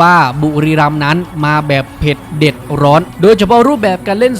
ว่าบุรีรัมย์นั้นมาแบบเผ็ดเด็ดร้อน โดยเฉพาะรูปแบบการเล่น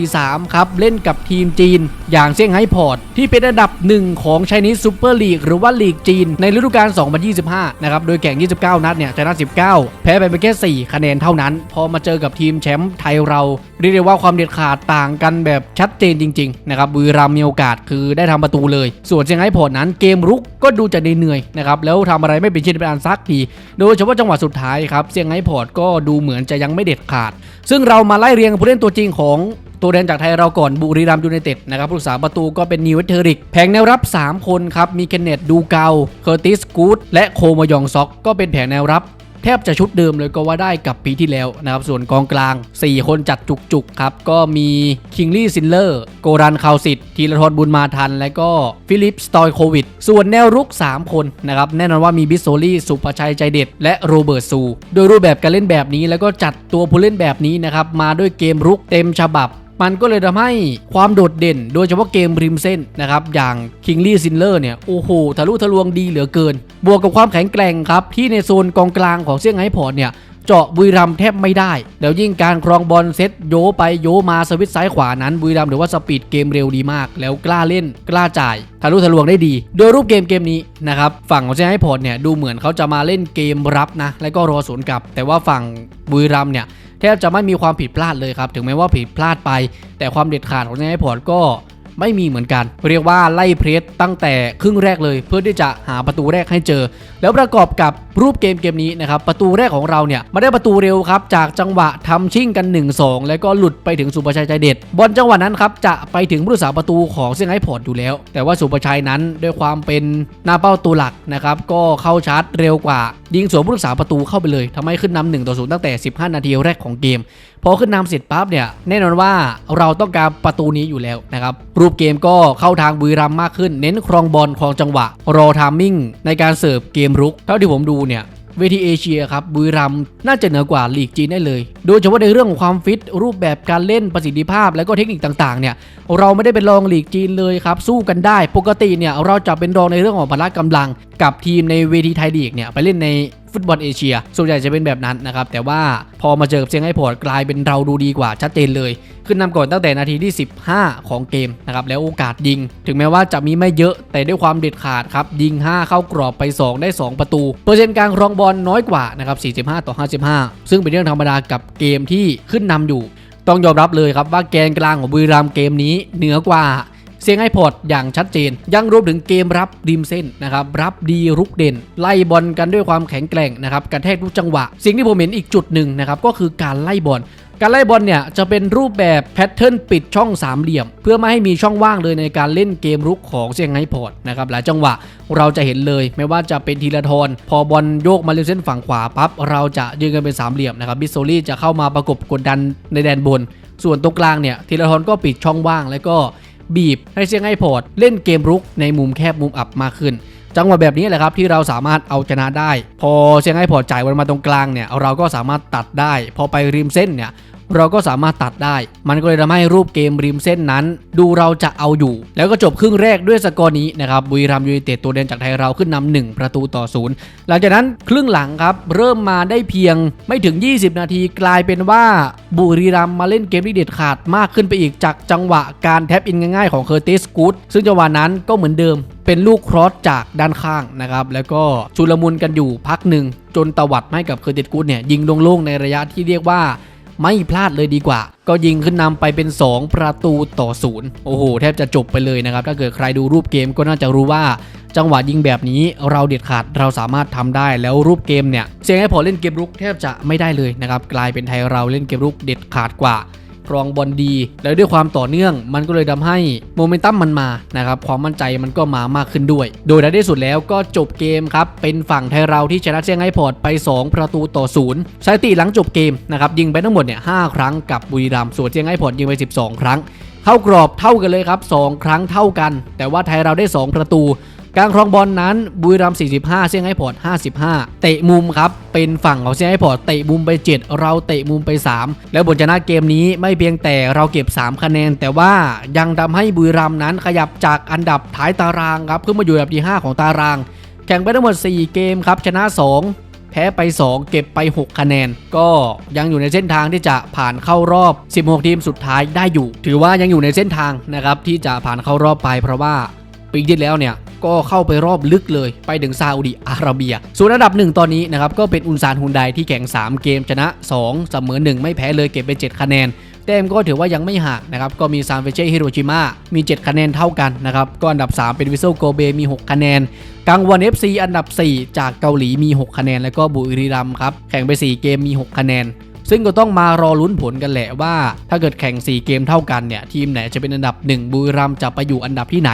3-4-3 ครับ เล่นกับทีมจีน อย่างเซี่ยงไฮ้พอร์ต ที่เป็นอันดับหนึ่งของไชนี z ซูเปอร์ลีกหรือว่าลีกจีน ในฤดูกาล 2025 นะครับ โดยแข่ง 29 นัดเนี่ยชนะ 19 แพ้ไปเพียงแค่ 4 คะแนนเท่านั้น พอมาเจอกับทีมแชมป์ไทยเรา เรียกได้ว่าความเด็ดขาดต่างกันแบบชัดเจนจริงๆนะครับบุรีรัมย์มีโอกาสคือได้ทำประตูเลย ส่วนเซี่ยงไฮ้พอร์ตนั้นเกมรุกก็ดูจะเหนื่อยๆนะครับแล้วทำอะไรไม่เป็นชิ้นเป็นอันซักทีโดยเฉพาะจังหวะสุดท้ายครับเซี่ยงไฮ้พอร์ตก็ดูเหมือนจะยังไม่เด็ดขาด ซึ่งเรามาไล่เรียงผู้เล่นตัวจริงของตัวแดนจากไทยเราก่อนบุรีรัมย์ยูไนเต็ดนะครับผู้รักษาประตูก็เป็นนิวเทอริก แผงแนวรับ 3 คนครับ มีเคนเนตดูเกาเคอร์ติสกูดและโคมยองซ็อก ก็เป็นแผงแนวรับ แทบจะชุดเดิมเลยก็ว่าได้กับปีที่แล้วนะครับส่วนกองกลาง 4 คนจัดจุกๆครับก็มีคิงลี่ซินเลอร์โกรันคาวสิตทีละทนบุญมาทัน และก็ฟิลิปสตอยโควิด ส่วนแนวรุก 3 คนนะครับแน่นอนว่ามีบิสโซลี่สุภชัยใจเด็ด และโรเบิร์ตซู โดยรูปแบบการเล่นแบบนี้แล้วก็จัดตัวผู้เล่นแบบนี้นะครับมาด้วยเกมรุกเต็มฉบับ มันก็เลยทำให้ความโดดเด่น โดยเฉพาะเกมริมเส้นนะครับอย่างคิงลี่ซินเลอร์เนี่ยโอ้โหทะลุทะลวงดีเหลือเกิน บวกกับความแข็งแกร่งครับที่ในโซนกองกลางของเซี่ยงไฮ้พอร์ตเนี่ย เจาะบุรีรัมแทบไม่ได้ แล้วยิ่งการครองบอลเซตโยไปโยมาสวิตช์ซ้ายขวานั้นบุรีรัมหรือว่าสปีดเกมเร็วดีมาก แล้วกล้าเล่นกล้าจ่ายทะลุทะลวงได้ดี โดยรูปเกมเกมนี้นะครับฝั่งของเซี่ยงไฮ้พอร์ตเนี่ยดูเหมือนเขาจะมาเล่นเกมรับนะแล้วก็รอสวนกลับ แต่ว่าฝั่งบุรีรัมเนี่ยแทบจะไม่มีความผิดพลาดเลยครับถึงแม้ว่าผิดพลาดไป แต่ความเด็ดขาดของเซี่ยงไฮ้พอร์ตก็ ไม่มีเหมือนกัน เรียกว่าไล่เพรสตั้งแต่ครึ่งแรกเลย เพื่อที่จะหาประตูแรกให้เจอ แล้วประกอบกับรูปเกมเกมนี้นะครับประตูแรกของเราเนี่ยมาได้ประตูเร็วครับจากจังหวะทำชิ่งกัน 1-2 แล้วก็หลุดไปถึงสุประชัยใจเด็ดบอลจังหวะนั้นครับจะไปถึงผู้รักษาประตูของเซี่ยงไฮ้พอร์ตอยู่แล้ว แต่ว่าสุประชัยนั้นด้วยความเป็นหน้าเป้าตัวหลักนะครับก็เข้าชาร์จเร็วกว่า ยิงสวนผู้รักษาประตูเข้าไปเลยทำให้ขึ้นนำ1ต่อ0ตั้งแต่ 15 นาทีแรกของเกม พอขึ้นนำเสร็จปั๊บเนี่ยแน่นอนว่าเราต้องการประตูนี้อยู่แล้วนะครับรูปเกมก็เข้าทางบุรีรัมมากขึ้น เน้นครองบอลครองจังหวะ รอทามมิ่งในการเสิร์ฟเกมรุก เท่าที่ผมดูเนี่ยเวทีเอเชียครับบุรีรัมน่าจะเหนือกว่าลีกจีนได้เลย โดยเฉพาะในเรื่องของความฟิต รูปแบบการเล่นประสิทธิภาพและก็เทคนิคต่างๆเนี่ยเราไม่ได้เป็นรองลีกจีนเลยครับสู้กันได้ ปกติเนี่ยเราจะเป็นรองในเรื่องของพละกำลัง กับทีมในเวทีไทยลีกเนี่ยไปเล่นในฟุตบอลเอเชีย ส่วนใหญ่จะเป็นแบบนั้นนะครับ แต่ว่าพอมาเจอกับเซี่ยงไฮ้พอร์ตกลายเป็นเราดูดีกว่าชัดเจนเลย ขึ้นนำก่อนตั้งแต่นาทีที่ 15 ของเกมนะครับ แล้วโอกาสยิง ถึงแม้ว่าจะมีไม่เยอะแต่ด้วยความเด็ดขาดครับ ยิง 5 เข้ากรอบไป 2 ได้ 2 ประตู เปอร์เซ็นต์การครองบอลน้อยกว่านะครับ 45 ต่อ 55 ซึ่งเป็นเรื่องธรรมดากับเกมที่ขึ้นนำอยู่ ต้องยอมรับเลยครับว่าแกนกลางของบุรีรัมย์เกมนี้เหนือกว่า เซียงไฮ้พอร์ตอย่างชัดเจน ยังรวมถึงเกมรับริมเส้นนะครับรับดีรุกเด่น ไล่บอลกันด้วยความแข็งแกร่งนะครับกระแทกทุกจังหวะ สิ่งที่ผมเห็นอีกจุดหนึ่งนะครับก็คือการไล่บอลการไล่บอลเนี่ยจะเป็นรูปแบบแพทเทิร์นปิดช่องสามเหลี่ยม เพื่อไม่ให้มีช่องว่างเลยในการเล่นเกมรุกของเซียงไฮ้พอร์ตนะครับหลายจังหวะเราจะเห็นเลย ไม่ว่าจะเป็นทีละทอนพอบอลโยกมาเริมเส้นฝั่งขวาปั๊บเราจะยืนกันเป็นสามเหลี่ยมนะครับบิสโซลี่จะเข้ามาประกบกดดันในแดนบน ส่วนตรงกลางเนี่ยทีละทอนก็ปิดช่องว่างแล้วก็ บีบให้เซียงไฮ้พอร์ตเล่นเกมรุกในมุมแคบมุมอับมากขึ้น จังหวะแบบนี้แหละครับที่เราสามารถเอาชนะได้ พอเซียงไฮ้พอร์ตจ่ายบอลมาตรงกลางเนี่ยเราก็สามารถตัดได้ พอไปริมเส้นเนี่ย เราก็สามารถตัดได้ มันก็เลยทำให้รูปเกมริมเส้นนั้น ดูเราจะเอาอยู่ แล้วก็จบครึ่งแรกด้วยสกอร์นี้นะครับบุรีรัมยูไนเต็ดตัวเด่นจากไทยเราขึ้นนำหนึ่งประตูต่อศูนย์หลังจากนั้นครึ่งหลังครับเริ่มมาได้เพียงไม่ถึง 20 นาทีกลายเป็นว่าบุรีรัมมาเล่นเกมที่เด็ดขาดมากขึ้นไปอีกจากจังหวะการแท็บอินง่ายๆของเคอร์ติสกูดซึ่งจังหวะนั้นก็เหมือนเดิมเป็นลูกครอสจากด้านข้างนะครับ แล้วก็ชุลมุนกันอยู่พักหนึ่งจนตวัดให้กับเคอร์ติสกูดเนี่ยยิงโล่งๆในระยะที่เรียกว่า ไม่พลาดเลยดีกว่า ก็ยิงขึ้นนำไปเป็น 2 ประตูต่อศูนย์โอ้โห แทบจะจบไปเลยนะครับ ถ้าเกิดใครดูรูปเกมก็น่าจะรู้ว่า จังหวะยิงแบบนี้เราเด็ดขาดเราสามารถทำได้แล้วรูปเกมเนี่ยเสียงให้พอเล่นเกมรุกแทบจะไม่ได้เลยนะครับกลายเป็นไทยเราเล่นเกมรุกเด็ดขาดกว่า ครองบอลดี แล้วด้วยความต่อเนื่องมันก็เลยทำให้โมเมนตัมมันมานะครับความมั่นใจมันก็มามากขึ้นด้วย โดยในที่สุดแล้วก็จบเกมครับ เป็นฝั่งไทยเราที่ชนะเซี่ยงไฮ้พอร์ตไป 2 ประตูต่อศูนย์สถิติหลังจบเกมนะครับยิงไปทั้งหมดเนี่ยหครั้งกับบุรีรัมย์ส่วนเซี่ยงไฮ้พอร์ตยิงไป 12 ครั้ง เข้ากรอบเท่ากันเลยครับ 2 ครั้งเท่ากัน แต่ว่าไทยเราได้ 2 ประตู การครองบอลนั้นบุรีรัมย์45 เซี่ยงไฮ้พอร์ต55 เตะมุมครับ เป็นฝั่งของเซี่ยงไฮ้พอร์ตเตะมุมไป 7 เราเตะมุมไป 3 แล้วบนชนะเกมนี้ไม่เพียงแต่เราเก็บ 3 คะแนน แต่ว่ายังทำให้บุรีรัมย์นั้นขยับจากอันดับท้ายตารางครับขึ้นมาอยู่อันดับที่ 5 ของตาราง แข่งไปทั้งหมด 4 เกมครับชนะ 2แพ้ไป 2 เก็บไป 6 คะแนน ก็ยังอยู่ในเส้นทางที่จะผ่านเข้ารอบ 16 ทีมสุดท้ายได้อยู่ ถือว่ายังอยู่ในเส้นทางนะครับที่จะผ่านเข้ารอบไปเพราะว่าปีที่แล้วเนี่ย ก็เข้าไปรอบลึกเลย ไปถึงซาอุดิอาระเบีย ส่วนอันดับหนึ่งตอนนี้นะครับก็เป็นอุนซานฮุนไดที่แข่ง 3 เกมชนะ 2 เสมอ 1 ไม่แพ้เลยเก็บไป 7 คะแนนแต้มก็ถือว่ายังไม่ห่างนะครับ ก็มีซานเฟเช่ฮิโรชิมามี 7 คะแนนเท่ากันนะครับ ก็อันดับ 3 เป็นวิโซโกเบมี 6 คะแนน กังวอน FC อันดับ 4 จากเกาหลีมี 6 คะแนน แล้วก็บุรีรัมย์ครับ แข่งไป 4 เกมมี 6 คะแนน ซึ่งก็ต้องมารอลุ้นผลกันแหละว่า ถ้าเกิดแข่ง 4 เกมเท่ากันเนี่ย ทีมไหนจะเป็นอันดับ 1 บุรีรัมย์จะไปอยู่อันดับที่ไหน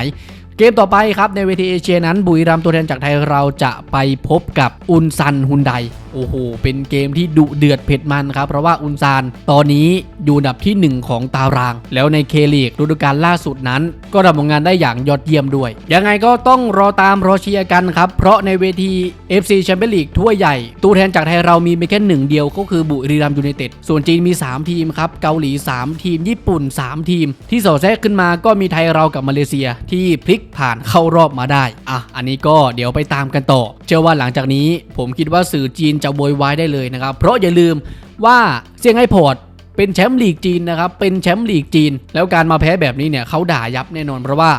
เกมต่อไปครับในเวทีเอเชียนั้นบุรีรัมย์ตัวแทนจากไทยเราจะไปพบกับอุนซันฮุนไดโอ้โห เป็นเกมที่ดุเดือดเผ็ดมันครับ เพราะว่าอุนซาน ตอนนี้อยู่อันดับที่ 1 ของตาราง แล้วในเคลีกฤดูกาลล่าสุดนั้น ก็ทำผลงานได้อย่างยอดเยี่ยมด้วย ยังไงก็ต้องรอตามรอเชียร์กันครับ เพราะในเวที FC แชมเปี้ยนลีกทั่วใหญ่ ตัวแทนจากไทยเรามีเพียงแค่หนึ่งเดียวก็คือบุรีรัมย์ยูไนเต็ด ส่วนจีนมี 3 ทีมครับ เกาหลี 3 ทีม ญี่ปุ่น 3 ทีม ที่สอดแทรกขึ้นมาก็มีไทยเรากับมาเลเซียที่พลิกผ่านเข้ารอบมาได้อะอันนี้ก็เดี๋ยวไปตามกันต่อ เชื่อว่าหลังจากนี้ผมคิดว่าสื่อจีนจะโวยวายได้เลยนะครับ เพราะอย่าลืมว่าเซี่ยงไฮ้พอร์ตเป็นแชมป์ลีกจีนนะครับ เป็นแชมป์ลีกจีน แล้วการมาแพ้แบบนี้เนี่ยเขาด่ายับแน่นอนเพราะว่า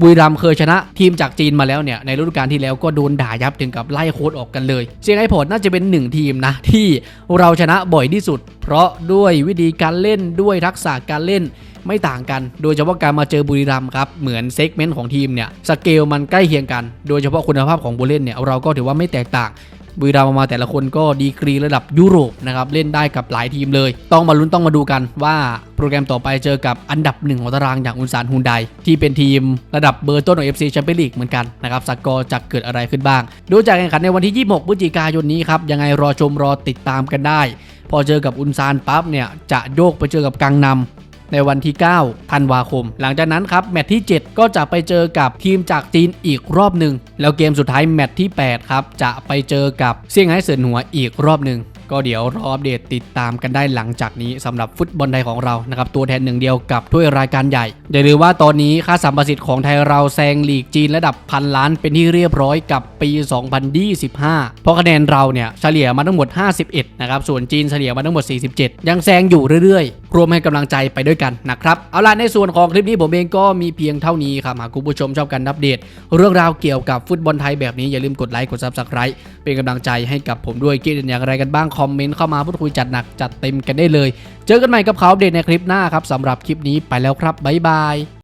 บุรีรัมย์เคยชนะทีมจากจีนมาแล้วเนี่ยในฤดูกาลที่แล้วก็โดนด่ายับถึงกับไล่โค้ดออกกันเลยเซี่ยงไฮ้พอร์ตน่าจะเป็นหนึ่งทีมนะที่เราชนะบ่อยที่สุด เพราะด้วยวิธีการเล่นด้วยทักษะการเล่น ไม่ต่างกัน โดยเฉพาะการมาเจอบุรีรัมย์ครับ เหมือนเซกเมนต์ของทีมเนี่ยสเกลมันใกล้เคียงกัน โดยเฉพาะคุณภาพของผู้เล่นเนี่ยเราก็ถือว่าไม่แตกต่างบุรีรัมย์มาแต่ละคนก็ดีกรีระดับยุโรปนะครับเล่นได้กับหลายทีมเลย ต้องมาลุ้นต้องมาดูกันว่าโปรแกรมต่อไปเจอกับอันดับหนึ่งของตารางอย่างอุนซานฮุนไดที่เป็นทีมระดับเบอร์ต้นของ FC แชมเปี้ยนลีกเหมือนกันนะครับสกอร์จะเกิดอะไรขึ้นบ้าง ดูจากแข่งขันในวันที่ 26พฤศจิกายนนี้ครับยังไงรอชมรอติดตามกันได้ พอเจอกับอุนซานปั๊บเนี่ยจะโยกไปเจอกับกังนำ ในวันที่ 9 ธันวาคม หลังจากนั้นครับแมตช์ที่ 7 ก็จะไปเจอกับทีมจากจีนอีกรอบหนึ่งแล้วเกมสุดท้ายแมตช์ที่ 8 ครับ จะไปเจอกับเซี่ยงไฮ้เซินหัวอีกรอบหนึ่ง ก็เดี๋ยวรออัปเดตติดตามกันได้หลังจากนี้สำหรับฟุตบอลไทยของเรานะครับตัวแทนหนึ่งเดียวกับถ้วยรายการใหญ่ อย่าลืมว่าตอนนี้ค่าสัมประสิทธิ์ของไทยเราแซงลีกจีนระดับพันล้านเป็นที่เรียบร้อยกับปี 2025 เพราะคะแนนเราเนี่ยเฉลี่ยมาทั้งหมด 51 นะครับ ส่วนจีนเฉลี่ยมาทั้งหมด 47 ยังแซงอยู่เรื่อยๆ รวมให้กำลังใจไปด้วยกันนะครับ เอาล่ะในส่วนของคลิปนี้ผมเองก็มีเพียงเท่านี้ครับหากคุณผู้ชมชอบการอัปเดต เรื่องราวเกี่ยวกับฟุตบอลไทยแบบนี้อย่าลืมกดไลค์กด Subscribe เป็นกำลังใจให้กับผมด้วยคิดอย่างไรกันบ้างคอมเมนต์เข้ามาพูดคุยจัดหนักจัดเต็มกันได้เลย เจอกันใหม่กับเขาเดทในคลิปหน้าครับสำหรับคลิปนี้ไปแล้วครับบ๊ายบาย